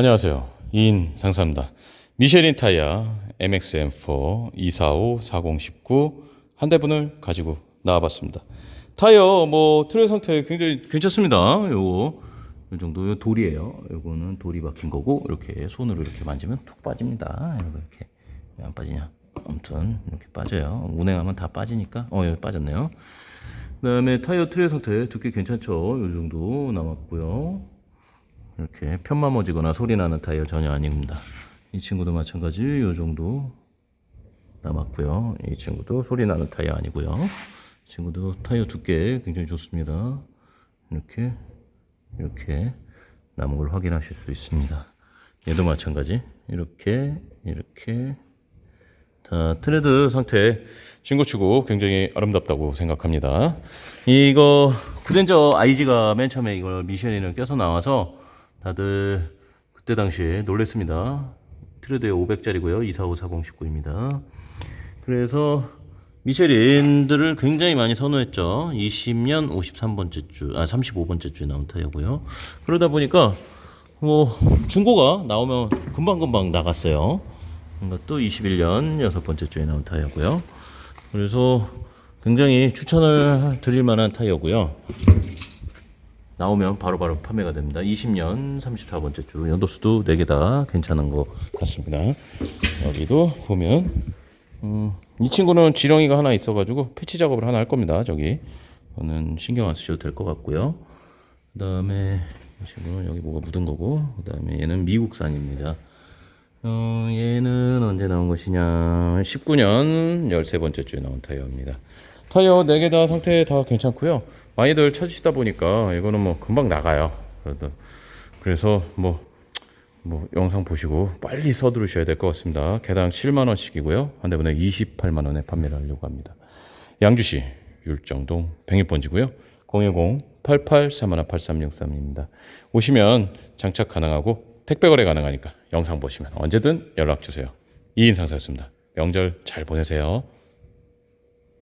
안녕하세요. 이인 상사입니다. 미쉐린 타이어 MXM4 245 4019 한 대분을 가지고 나와봤습니다. 타이어 뭐 트레 상태 굉장히 괜찮습니다. 요거 이 정도 요 돌이에요. 요거는 돌이 박힌 거고 이렇게 손으로 이렇게 만지면 툭 빠집니다. 이렇게 왜 안 빠지냐? 아무튼 이렇게 빠져요. 운행하면 다 빠지니까 어 여기 빠졌네요. 그다음에 타이어 트레 상태 두께 괜찮죠? 요 정도 남았고요. 이렇게 편마모지거나 소리 나는 타이어 전혀 아닙니다. 이 친구도 마찬가지 요 정도 남았고요. 이 친구도 소리 나는 타이어 아니고요. 이 친구도 타이어 두께 굉장히 좋습니다. 이렇게 이렇게 남은 걸 확인하실 수 있습니다. 얘도 마찬가지 이렇게 이렇게 자, 트레드 상태 신고치고 굉장히 아름답다고 생각합니다. 이거 그랜저 IG가 맨 처음에 이걸 미쉐린을 껴서 나와서 다들 그때 당시에 놀랬습니다. 트레드에 500짜리고요. 2454019입니다. 그래서 미쉐린들을 굉장히 많이 선호했죠. 20년 53번째 주, 아 35번째 주에 나온 타이어고요. 그러다 보니까 뭐 중고가 나오면 금방금방 나갔어요. 이것도 21년 여섯 번째 주에 나온 타이어고요. 그래서 굉장히 추천을 드릴 만한 타이어고요. 나오면 바로 바로 판매가 됩니다. 20년 34번째 주 연도수도 4개 다 괜찮은 것 같습니다. 여기도 보면 음, 이 친구는 지렁이가 하나 있어가지고 패치 작업을 하나 할 겁니다. 저기 저는 신경 안 쓰셔도 될 것 같고요. 그 다음에 이 친구는 여기 뭐가 묻은 거고 그 다음에 얘는 미국산입니다. 어, 얘는 언제 나온 것이냐 19년 13번째 주에 나온 타이어입니다. 타이어 4개 다 상태 다 괜찮고요. 많이들 찾으시다 보니까 이거는 뭐 금방 나가요. 그래서 뭐, 뭐 영상 보시고 빨리 서두르셔야 될 것 같습니다. 개당 7만 원씩이고요. 한 대분에 28만 원에 판매를 하려고 합니다. 양주시 율정동 백일번지고요. 010-8831-8363입니다. 오시면 장착 가능하고 택배 거래 가능하니까 영상 보시면 언제든 연락 주세요. 이인 상사였습니다. 명절 잘 보내세요.